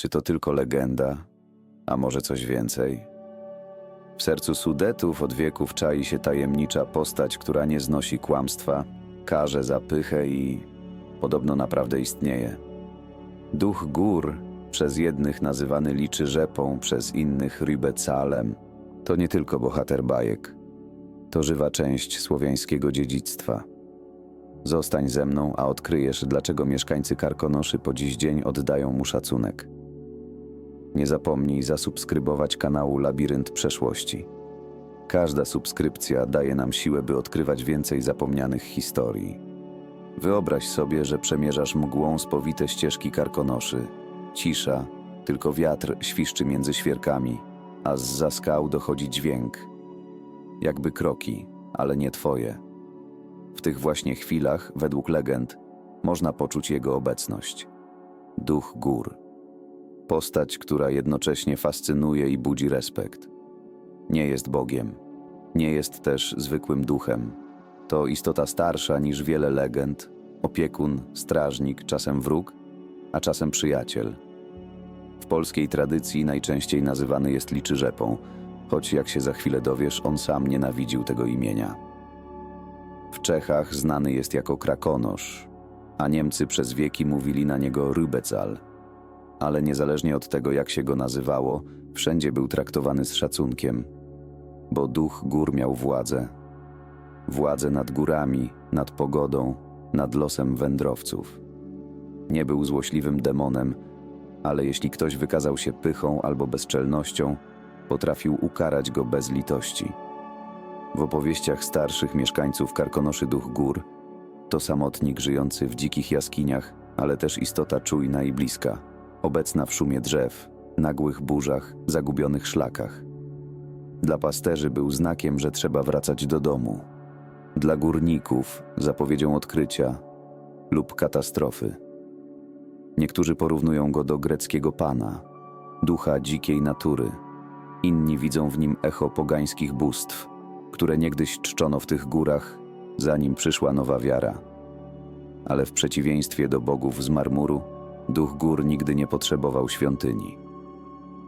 Czy to tylko legenda, a może coś więcej? W sercu Sudetów od wieków czai się tajemnicza postać, która nie znosi kłamstwa, karze za pychę i podobno naprawdę istnieje. Duch gór, przez jednych nazywany liczy rzepą, przez innych rybecalem, to nie tylko bohater bajek. To żywa część słowiańskiego dziedzictwa. Zostań ze mną, a odkryjesz, dlaczego mieszkańcy Karkonoszy po dziś dzień oddają mu szacunek. Nie zapomnij zasubskrybować kanału Labirynt Przeszłości. Każda subskrypcja daje nam siłę, by odkrywać więcej zapomnianych historii. Wyobraź sobie, że przemierzasz mgłą spowite ścieżki Karkonoszy. Cisza, tylko wiatr świszczy między świerkami, a z skał dochodzi dźwięk. Jakby kroki, ale nie twoje. W tych właśnie chwilach, według legend, można poczuć jego obecność. Duch gór. Postać, która jednocześnie fascynuje i budzi respekt. Nie jest Bogiem, nie jest też zwykłym duchem. To istota starsza niż wiele legend, opiekun, strażnik, czasem wróg, a czasem przyjaciel. W polskiej tradycji najczęściej nazywany jest liczyrzepą, choć jak się za chwilę dowiesz, on sam nienawidził tego imienia. W Czechach znany jest jako krakonosz, a Niemcy przez wieki mówili na niego Rübezahl. Ale niezależnie od tego, jak się go nazywało, wszędzie był traktowany z szacunkiem, bo duch gór miał władzę. Władzę nad górami, nad pogodą, nad losem wędrowców. Nie był złośliwym demonem, ale jeśli ktoś wykazał się pychą albo bezczelnością, potrafił ukarać go bez litości. W opowieściach starszych mieszkańców Karkonoszy Duch Gór to samotnik żyjący w dzikich jaskiniach, ale też istota czujna i bliska, obecna w szumie drzew, nagłych burzach, zagubionych szlakach. Dla pasterzy był znakiem, że trzeba wracać do domu. Dla górników zapowiedzią odkrycia lub katastrofy. Niektórzy porównują go do greckiego pana, ducha dzikiej natury. Inni widzą w nim echo pogańskich bóstw, które niegdyś czczono w tych górach, zanim przyszła nowa wiara. Ale w przeciwieństwie do bogów z marmuru, duch gór nigdy nie potrzebował świątyni.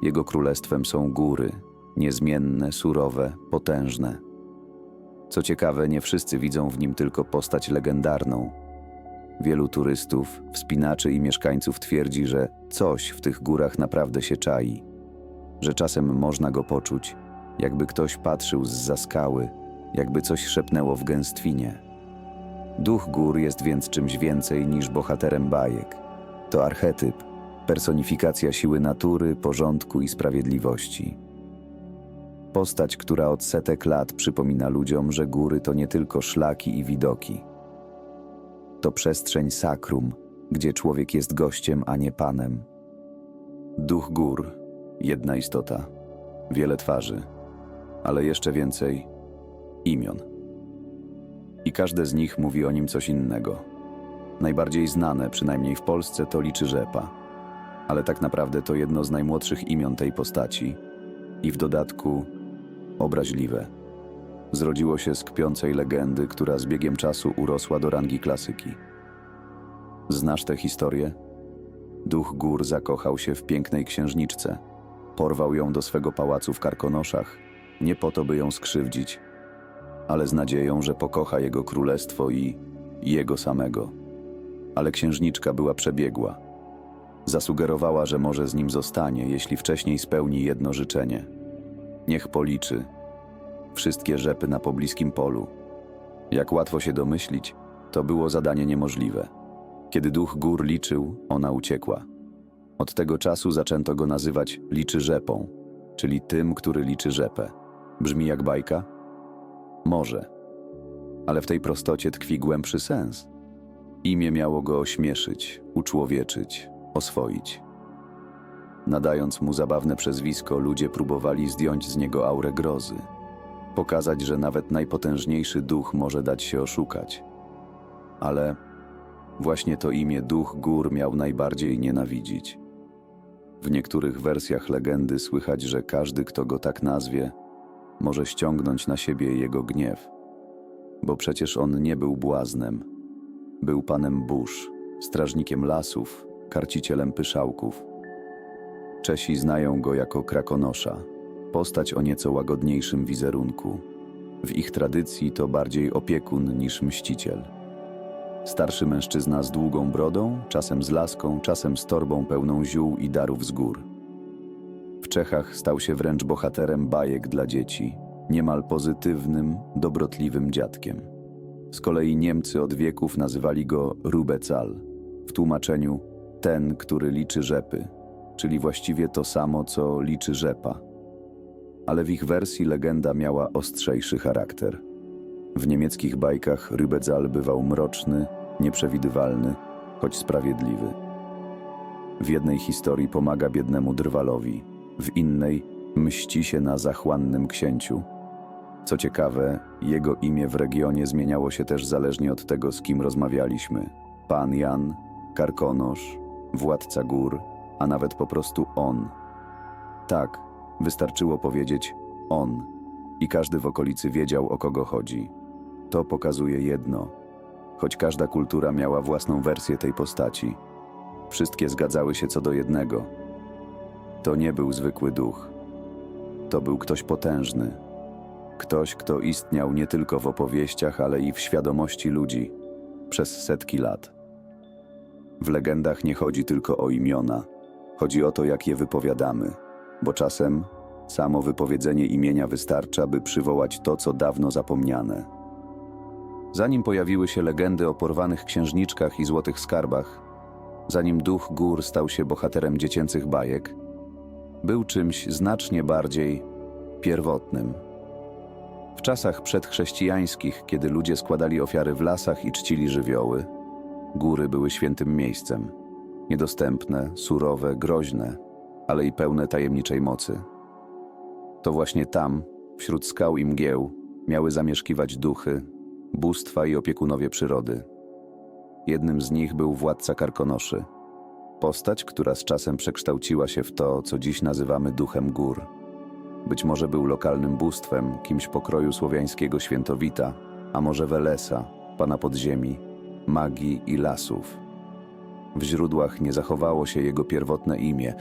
Jego królestwem są góry, niezmienne, surowe, potężne. Co ciekawe, nie wszyscy widzą w nim tylko postać legendarną. Wielu turystów, wspinaczy i mieszkańców twierdzi, że coś w tych górach naprawdę się czai, że czasem można go poczuć, jakby ktoś patrzył z za skały, jakby coś szepnęło w gęstwinie. Duch gór jest więc czymś więcej niż bohaterem bajek. To archetyp, personifikacja siły natury, porządku i sprawiedliwości. Postać, która od setek lat przypomina ludziom, że góry to nie tylko szlaki i widoki. To przestrzeń sakrum, gdzie człowiek jest gościem, a nie panem. Duch gór, jedna istota, wiele twarzy, ale jeszcze więcej imion. I każde z nich mówi o nim coś innego. Najbardziej znane, przynajmniej w Polsce, to liczy rzepa, ale tak naprawdę to jedno z najmłodszych imion tej postaci i w dodatku obraźliwe. Zrodziło się z kpiącej legendy, która z biegiem czasu urosła do rangi klasyki. Znasz tę historię? Duch gór zakochał się w pięknej księżniczce. Porwał ją do swego pałacu w Karkonoszach, nie po to, by ją skrzywdzić, ale z nadzieją, że pokocha jego królestwo i jego samego. Ale księżniczka była przebiegła. Zasugerowała, że może z nim zostanie, jeśli wcześniej spełni jedno życzenie. Niech policzy wszystkie rzepy na pobliskim polu. Jak łatwo się domyślić, to było zadanie niemożliwe. Kiedy duch gór liczył, ona uciekła. Od tego czasu zaczęto go nazywać liczy rzepą, czyli tym, który liczy rzepę. Brzmi jak bajka? Może. Ale w tej prostocie tkwi głębszy sens. Imię miało go ośmieszyć, uczłowieczyć, oswoić. Nadając mu zabawne przezwisko, ludzie próbowali zdjąć z niego aurę grozy. Pokazać, że nawet najpotężniejszy duch może dać się oszukać. Ale właśnie to imię duch gór miał najbardziej nienawidzić. W niektórych wersjach legendy słychać, że każdy, kto go tak nazwie, może ściągnąć na siebie jego gniew. Bo przecież on nie był błaznem. Był panem burz, strażnikiem lasów, karcicielem pyszałków. Czesi znają go jako krakonosza, postać o nieco łagodniejszym wizerunku. W ich tradycji to bardziej opiekun niż mściciel. Starszy mężczyzna z długą brodą, czasem z laską, czasem z torbą pełną ziół i darów z gór. W Czechach stał się wręcz bohaterem bajek dla dzieci, niemal pozytywnym, dobrotliwym dziadkiem. Z kolei Niemcy od wieków nazywali go Rubecal, w tłumaczeniu ten, który liczy rzepy, czyli właściwie to samo, co liczy rzepa. Ale w ich wersji legenda miała ostrzejszy charakter. W niemieckich bajkach Rübezahl bywał mroczny, nieprzewidywalny, choć sprawiedliwy. W jednej historii pomaga biednemu drwalowi, w innej mści się na zachłannym księciu. Co ciekawe, jego imię w regionie zmieniało się też zależnie od tego, z kim rozmawialiśmy. Pan Jan, Karkonosz, Władca Gór, a nawet po prostu on. Tak, wystarczyło powiedzieć on i każdy w okolicy wiedział, o kogo chodzi. To pokazuje jedno. Choć każda kultura miała własną wersję tej postaci, wszystkie zgadzały się co do jednego. To nie był zwykły duch. To był ktoś potężny. Ktoś, kto istniał nie tylko w opowieściach, ale i w świadomości ludzi przez setki lat. W legendach nie chodzi tylko o imiona, chodzi o to, jak je wypowiadamy, bo czasem samo wypowiedzenie imienia wystarcza, by przywołać to, co dawno zapomniane. Zanim pojawiły się legendy o porwanych księżniczkach i złotych skarbach, zanim duch gór stał się bohaterem dziecięcych bajek, był czymś znacznie bardziej pierwotnym. W czasach przedchrześcijańskich, kiedy ludzie składali ofiary w lasach i czcili żywioły, góry były świętym miejscem. Niedostępne, surowe, groźne, ale i pełne tajemniczej mocy. To właśnie tam, wśród skał i mgieł, miały zamieszkiwać duchy, bóstwa i opiekunowie przyrody. Jednym z nich był władca Karkonoszy, postać, która z czasem przekształciła się w to, co dziś nazywamy duchem gór. Być może był lokalnym bóstwem, kimś pokroju słowiańskiego świętowita, a może Welesa, pana podziemi, magii i lasów. W źródłach nie zachowało się jego pierwotne imię,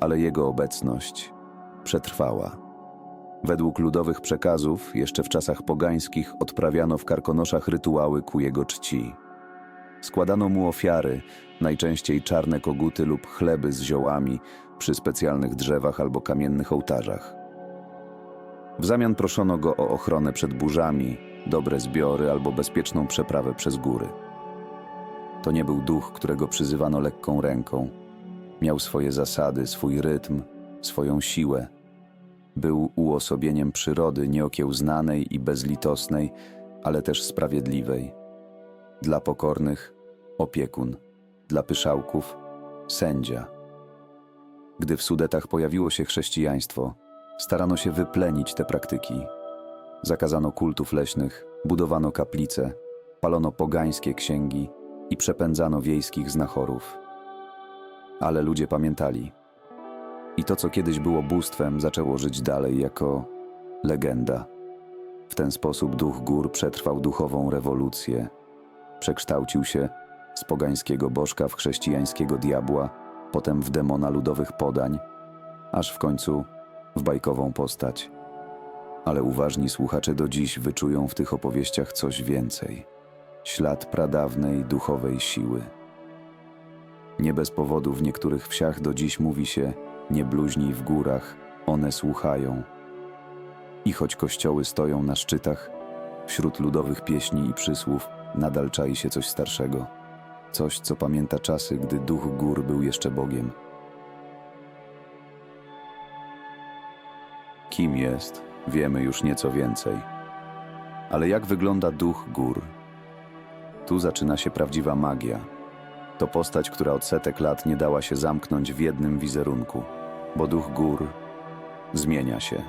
ale jego obecność przetrwała. Według ludowych przekazów, jeszcze w czasach pogańskich, odprawiano w karkonoszach rytuały ku jego czci. Składano mu ofiary, najczęściej czarne koguty lub chleby z ziołami, przy specjalnych drzewach albo kamiennych ołtarzach. W zamian proszono go o ochronę przed burzami, dobre zbiory albo bezpieczną przeprawę przez góry. To nie był duch, którego przyzywano lekką ręką. Miał swoje zasady, swój rytm, swoją siłę. Był uosobieniem przyrody nieokiełznanej i bezlitosnej, ale też sprawiedliwej. Dla pokornych opiekun, dla pyszałków sędzia. Gdy w Sudetach pojawiło się chrześcijaństwo, starano się wyplenić te praktyki. Zakazano kultów leśnych, budowano kaplice, palono pogańskie księgi i przepędzano wiejskich znachorów. Ale ludzie pamiętali. I to, co kiedyś było bóstwem, zaczęło żyć dalej jako legenda. W ten sposób duch gór przetrwał duchową rewolucję. Przekształcił się z pogańskiego bożka w chrześcijańskiego diabła, potem w demona ludowych podań, aż w końcu w bajkową postać. Ale uważni słuchacze do dziś wyczują w tych opowieściach coś więcej ślad pradawnej duchowej siły. Nie bez powodu w niektórych wsiach do dziś mówi się: Nie bluźnij w górach, one słuchają. I choć kościoły stoją na szczytach, wśród ludowych pieśni i przysłów nadal czai się coś starszego. Coś, co pamięta czasy, gdy duch gór był jeszcze Bogiem. Kim jest, wiemy już nieco więcej. Ale jak wygląda duch gór? Tu zaczyna się prawdziwa magia. To postać, która od setek lat nie dała się zamknąć w jednym wizerunku, bo duch gór zmienia się.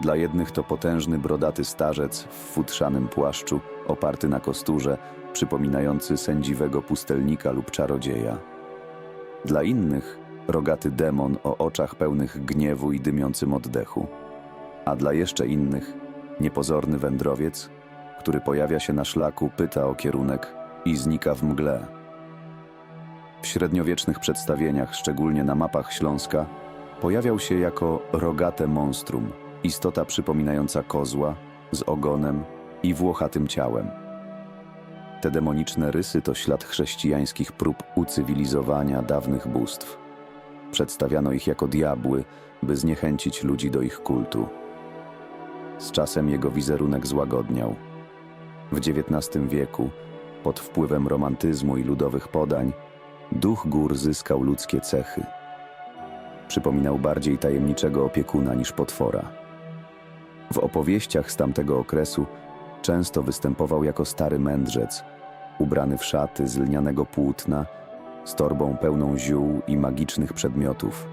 Dla jednych to potężny, brodaty starzec w futrzanym płaszczu, oparty na kosturze, przypominający sędziwego pustelnika lub czarodzieja. Dla innych rogaty demon o oczach pełnych gniewu i dymiącym oddechu. A dla jeszcze innych niepozorny wędrowiec, który pojawia się na szlaku, pyta o kierunek i znika w mgle. W średniowiecznych przedstawieniach, szczególnie na mapach Śląska, pojawiał się jako rogate monstrum, istota przypominająca kozła, z ogonem i włochatym ciałem. Te demoniczne rysy to ślad chrześcijańskich prób ucywilizowania dawnych bóstw. Przedstawiano ich jako diabły, by zniechęcić ludzi do ich kultu. Z czasem jego wizerunek złagodniał. W XIX wieku, pod wpływem romantyzmu i ludowych podań, duch gór zyskał ludzkie cechy. Przypominał bardziej tajemniczego opiekuna niż potwora. W opowieściach z tamtego okresu często występował jako stary mędrzec, ubrany w szaty z lnianego płótna, z torbą pełną ziół i magicznych przedmiotów.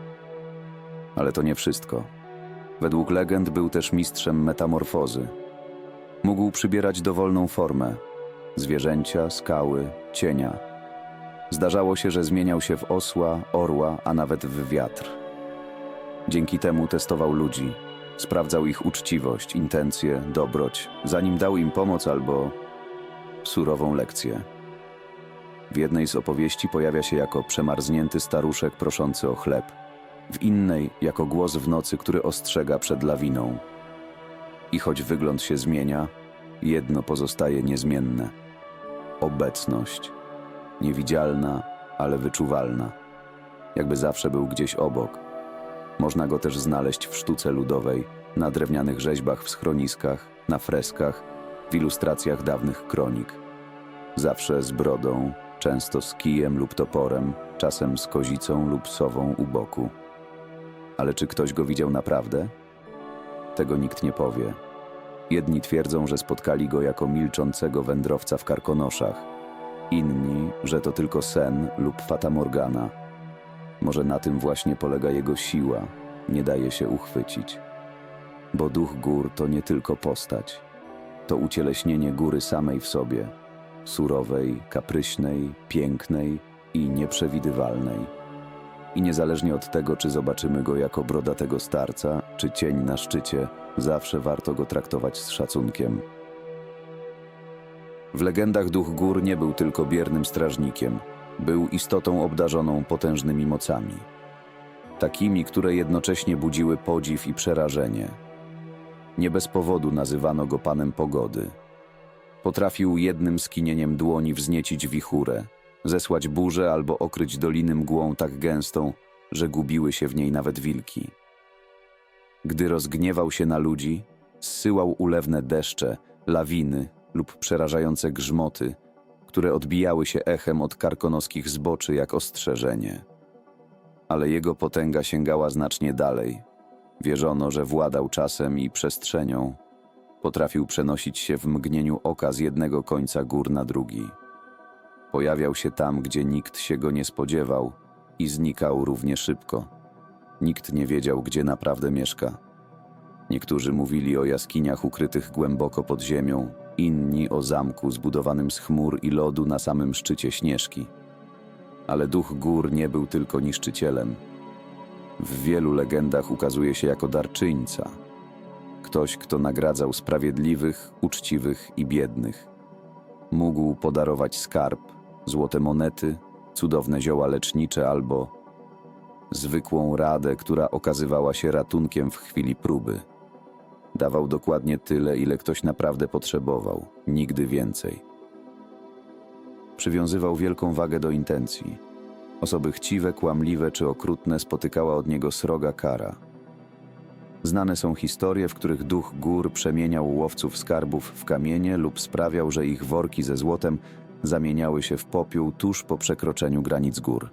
Ale to nie wszystko. Według legend był też mistrzem metamorfozy. Mógł przybierać dowolną formę zwierzęcia, skały, cienia. Zdarzało się, że zmieniał się w osła, orła, a nawet w wiatr. Dzięki temu testował ludzi, sprawdzał ich uczciwość, intencje, dobroć, zanim dał im pomoc albo surową lekcję. W jednej z opowieści pojawia się jako przemarznięty staruszek proszący o chleb, w innej jako głos w nocy, który ostrzega przed lawiną. I choć wygląd się zmienia, jedno pozostaje niezmienne obecność. Niewidzialna, ale wyczuwalna. Jakby zawsze był gdzieś obok. Można go też znaleźć w sztuce ludowej, na drewnianych rzeźbach w schroniskach, na freskach, w ilustracjach dawnych kronik. Zawsze z brodą, często z kijem lub toporem, czasem z kozicą lub sową u boku. Ale czy ktoś go widział naprawdę? Tego nikt nie powie. Jedni twierdzą, że spotkali go jako milczącego wędrowca w karkonoszach, inni, że to tylko sen lub fatamorgana. Może na tym właśnie polega jego siła, nie daje się uchwycić. Bo duch gór to nie tylko postać, to ucieleśnienie góry samej w sobie, surowej, kapryśnej, pięknej i nieprzewidywalnej. I niezależnie od tego, czy zobaczymy go jako brodatego starca, czy cień na szczycie, zawsze warto go traktować z szacunkiem. W legendach duch gór nie był tylko biernym strażnikiem, był istotą obdarzoną potężnymi mocami. Takimi, które jednocześnie budziły podziw i przerażenie. Nie bez powodu nazywano go panem pogody. Potrafił jednym skinieniem dłoni wzniecić wichurę, zesłać burzę albo okryć doliny mgłą tak gęstą, że gubiły się w niej nawet wilki. Gdy rozgniewał się na ludzi, zsyłał ulewne deszcze, lawiny lub przerażające grzmoty, które odbijały się echem od karkonoskich zboczy jak ostrzeżenie. Ale jego potęga sięgała znacznie dalej. Wierzono, że władał czasem i przestrzenią. Potrafił przenosić się w mgnieniu oka z jednego końca gór na drugi. Pojawiał się tam, gdzie nikt się go nie spodziewał i znikał równie szybko. Nikt nie wiedział, gdzie naprawdę mieszka. Niektórzy mówili o jaskiniach ukrytych głęboko pod ziemią, inni o zamku zbudowanym z chmur i lodu na samym szczycie śnieżki. Ale duch gór nie był tylko niszczycielem. W wielu legendach ukazuje się jako darczyńca. Ktoś, kto nagradzał sprawiedliwych, uczciwych i biednych. Mógł podarować skarb, złote monety, cudowne zioła lecznicze albo zwykłą radę, która okazywała się ratunkiem w chwili próby. Dawał dokładnie tyle, ile ktoś naprawdę potrzebował, nigdy więcej. Przywiązywał wielką wagę do intencji. Osoby chciwe, kłamliwe czy okrutne spotykała od niego sroga kara. Znane są historie, w których duch gór przemieniał łowców skarbów w kamienie lub sprawiał, że ich worki ze złotem zamieniały się w popiół tuż po przekroczeniu granic gór.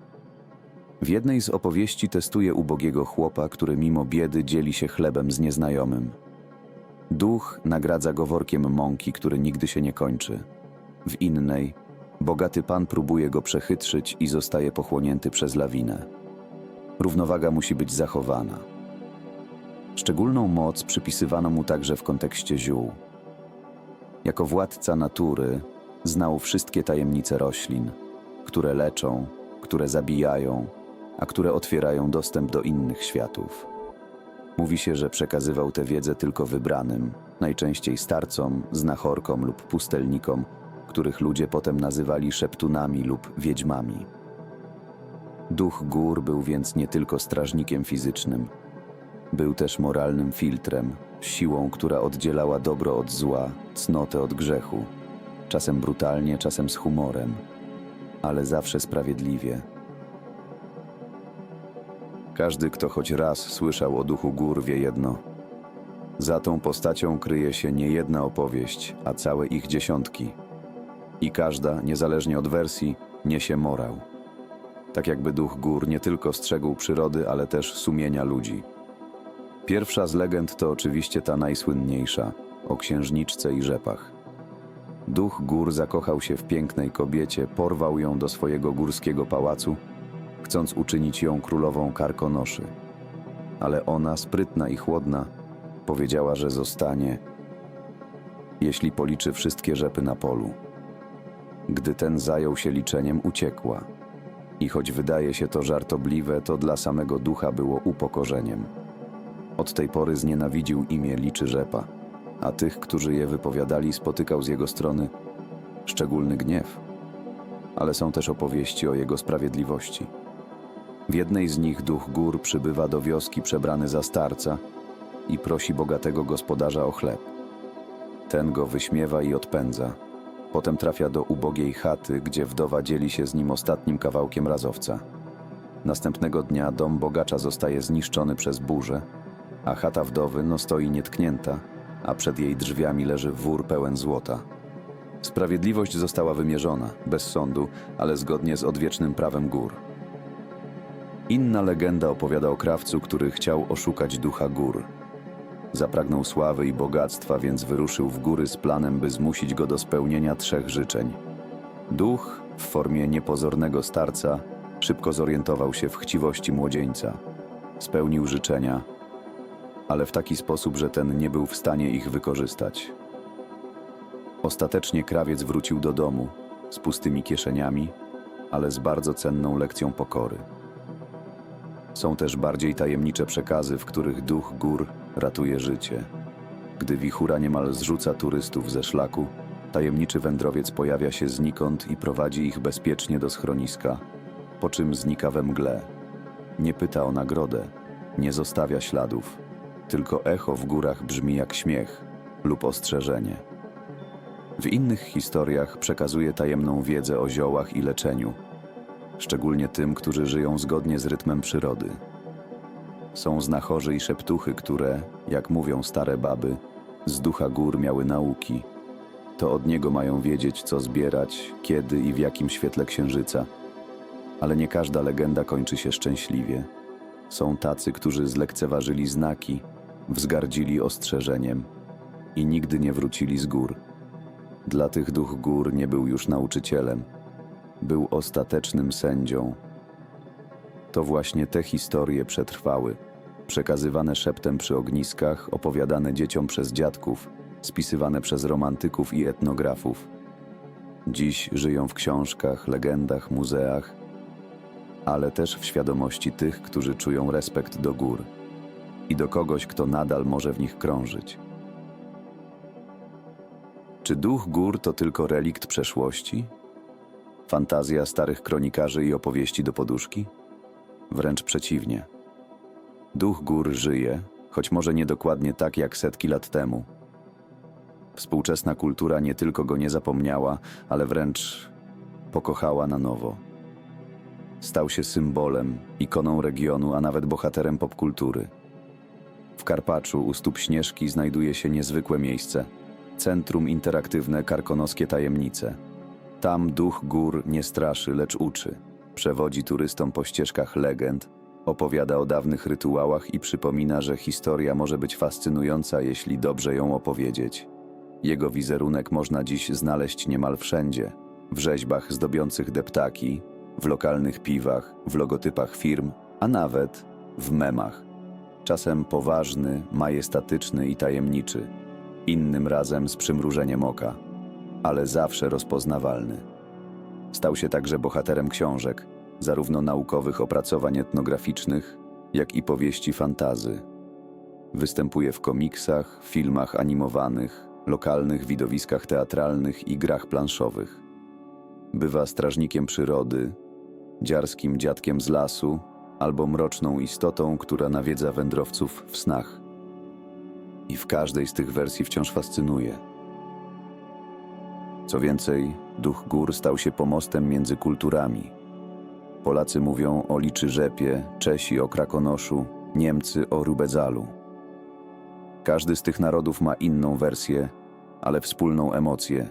W jednej z opowieści testuje ubogiego chłopa, który mimo biedy dzieli się chlebem z nieznajomym. Duch nagradza go workiem mąki, który nigdy się nie kończy. W innej, bogaty pan próbuje go przechytrzyć i zostaje pochłonięty przez lawinę. Równowaga musi być zachowana. Szczególną moc przypisywano mu także w kontekście ziół. Jako władca natury znał wszystkie tajemnice roślin, które leczą, które zabijają, a które otwierają dostęp do innych światów. Mówi się, że przekazywał tę wiedzę tylko wybranym, najczęściej starcom, znachorkom lub pustelnikom, których ludzie potem nazywali szeptunami lub wiedźmami. Duch gór był więc nie tylko strażnikiem fizycznym, był też moralnym filtrem, siłą, która oddzielała dobro od zła, cnotę od grzechu, czasem brutalnie, czasem z humorem, ale zawsze sprawiedliwie. Każdy, kto choć raz słyszał o duchu gór, wie jedno. Za tą postacią kryje się nie jedna opowieść, a całe ich dziesiątki. I każda, niezależnie od wersji, niesie morał. Tak jakby duch gór nie tylko strzegł przyrody, ale też sumienia ludzi. Pierwsza z legend to oczywiście ta najsłynniejsza o księżniczce i rzepach. Duch gór zakochał się w pięknej kobiecie, porwał ją do swojego górskiego pałacu, chcąc uczynić ją królową karkonoszy. Ale ona, sprytna i chłodna, powiedziała, że zostanie, jeśli policzy wszystkie rzepy na polu. Gdy ten zajął się liczeniem, uciekła. I choć wydaje się to żartobliwe, to dla samego ducha było upokorzeniem. Od tej pory znienawidził imię Liczy Rzepa, a tych, którzy je wypowiadali, spotykał z jego strony szczególny gniew. Ale są też opowieści o jego sprawiedliwości. W jednej z nich duch gór przybywa do wioski przebrany za starca i prosi bogatego gospodarza o chleb. Ten go wyśmiewa i odpędza. Potem trafia do ubogiej chaty, gdzie wdowa dzieli się z nim ostatnim kawałkiem razowca. Następnego dnia dom bogacza zostaje zniszczony przez burzę, a chata wdowy no stoi nietknięta, a przed jej drzwiami leży wór pełen złota. Sprawiedliwość została wymierzona, bez sądu, ale zgodnie z odwiecznym prawem gór. Inna legenda opowiada o krawcu, który chciał oszukać ducha gór. Zapragnął sławy i bogactwa, więc wyruszył w góry z planem, by zmusić go do spełnienia trzech życzeń. Duch, w formie niepozornego starca, szybko zorientował się w chciwości młodzieńca. Spełnił życzenia, ale w taki sposób, że ten nie był w stanie ich wykorzystać. Ostatecznie krawiec wrócił do domu z pustymi kieszeniami, ale z bardzo cenną lekcją pokory. Są też bardziej tajemnicze przekazy, w których duch gór ratuje życie. Gdy wichura niemal zrzuca turystów ze szlaku, tajemniczy wędrowiec pojawia się znikąd i prowadzi ich bezpiecznie do schroniska, po czym znika we mgle. Nie pyta o nagrodę, nie zostawia śladów, tylko echo w górach brzmi jak śmiech lub ostrzeżenie. W innych historiach przekazuje tajemną wiedzę o ziołach i leczeniu, szczególnie tym, którzy żyją zgodnie z rytmem przyrody. Są znachorzy i szeptuchy, które, jak mówią stare baby, z ducha gór miały nauki. To od niego mają wiedzieć, co zbierać, kiedy i w jakim świetle księżyca. Ale nie każda legenda kończy się szczęśliwie. Są tacy, którzy zlekceważyli znaki, wzgardzili ostrzeżeniem i nigdy nie wrócili z gór. Dla tych duch gór nie był już nauczycielem, był ostatecznym sędzią. To właśnie te historie przetrwały, przekazywane szeptem przy ogniskach, opowiadane dzieciom przez dziadków, spisywane przez romantyków i etnografów. Dziś żyją w książkach, legendach, muzeach, ale też w świadomości tych, którzy czują respekt do gór i do kogoś, kto nadal może w nich krążyć. Czy duch gór to tylko relikt przeszłości? Fantazja starych kronikarzy i opowieści do poduszki? Wręcz przeciwnie. Duch gór żyje, choć może nie dokładnie tak jak setki lat temu. Współczesna kultura nie tylko go nie zapomniała, ale wręcz pokochała na nowo. Stał się symbolem, ikoną regionu, a nawet bohaterem popkultury. W Karpaczu u stóp Śnieżki znajduje się niezwykłe miejsce Centrum Interaktywne Karkonoskie Tajemnice. Tam duch gór nie straszy, lecz uczy. Przewodzi turystom po ścieżkach legend, opowiada o dawnych rytuałach i przypomina, że historia może być fascynująca, jeśli dobrze ją opowiedzieć. Jego wizerunek można dziś znaleźć niemal wszędzie. W rzeźbach zdobiących deptaki, w lokalnych piwach, w logotypach firm, a nawet w memach. Czasem poważny, majestatyczny i tajemniczy, innym razem z przymrużeniem oka, ale zawsze rozpoznawalny. Stał się także bohaterem książek, zarówno naukowych opracowań etnograficznych, jak i powieści fantazy. Występuje w komiksach, filmach animowanych, lokalnych widowiskach teatralnych i grach planszowych. Bywa strażnikiem przyrody, dziarskim dziadkiem z lasu albo mroczną istotą, która nawiedza wędrowców w snach. I w każdej z tych wersji wciąż fascynuje. Co więcej, duch gór stał się pomostem między kulturami. Polacy mówią o liczy rzepie, Czesi o krakonoszu, Niemcy o rubedzalu. Każdy z tych narodów ma inną wersję, ale wspólną emocję.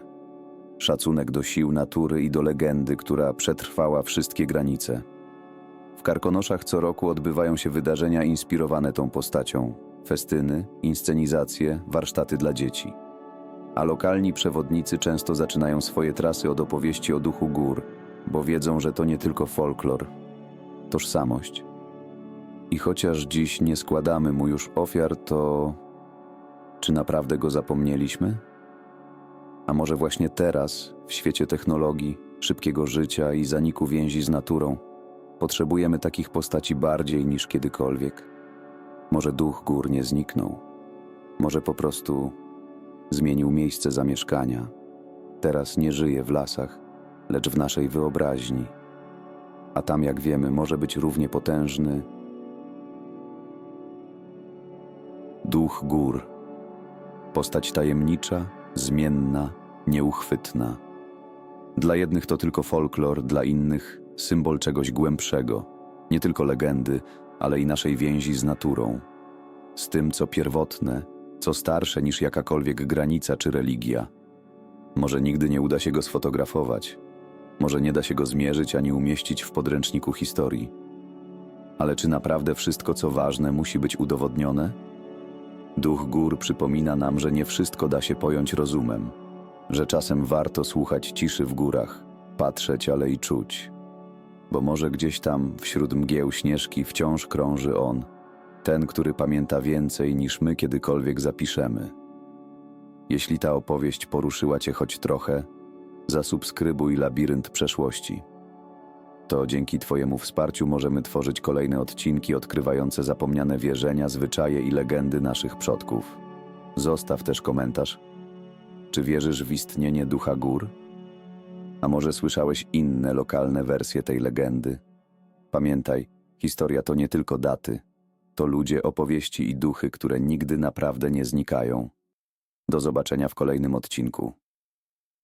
Szacunek do sił natury i do legendy, która przetrwała wszystkie granice. W Karkonoszach co roku odbywają się wydarzenia inspirowane tą postacią. Festyny, inscenizacje, warsztaty dla dzieci. A lokalni przewodnicy często zaczynają swoje trasy od opowieści o duchu gór, bo wiedzą, że to nie tylko folklor, tożsamość. I chociaż dziś nie składamy mu już ofiar, to czy naprawdę go zapomnieliśmy? A może właśnie teraz, w świecie technologii, szybkiego życia i zaniku więzi z naturą, potrzebujemy takich postaci bardziej niż kiedykolwiek? Może duch gór nie zniknął? Może po prostu zmienił miejsce zamieszkania? Teraz nie żyje w lasach, lecz w naszej wyobraźni. A tam, jak wiemy, może być równie potężny duch gór. Postać tajemnicza, zmienna, nieuchwytna. Dla jednych to tylko folklor, dla innych symbol czegoś głębszego, nie tylko legendy, ale i naszej więzi z naturą. Z tym, co pierwotne, co starsze niż jakakolwiek granica czy religia. Może nigdy nie uda się go sfotografować, może nie da się go zmierzyć ani umieścić w podręczniku historii. Ale czy naprawdę wszystko, co ważne, musi być udowodnione? Duch gór przypomina nam, że nie wszystko da się pojąć rozumem, że czasem warto słuchać ciszy w górach, patrzeć, ale i czuć. Bo może gdzieś tam, wśród mgieł śnieżki, wciąż krąży on, ten, który pamięta więcej niż my kiedykolwiek zapiszemy. Jeśli ta opowieść poruszyła Cię choć trochę, zasubskrybuj Labirynt Przeszłości. To dzięki Twojemu wsparciu możemy tworzyć kolejne odcinki odkrywające zapomniane wierzenia, zwyczaje i legendy naszych przodków. Zostaw też komentarz. Czy wierzysz w istnienie ducha gór? A może słyszałeś inne lokalne wersje tej legendy? Pamiętaj, historia to nie tylko daty, to ludzie, opowieści i duchy, które nigdy naprawdę nie znikają. Do zobaczenia w kolejnym odcinku.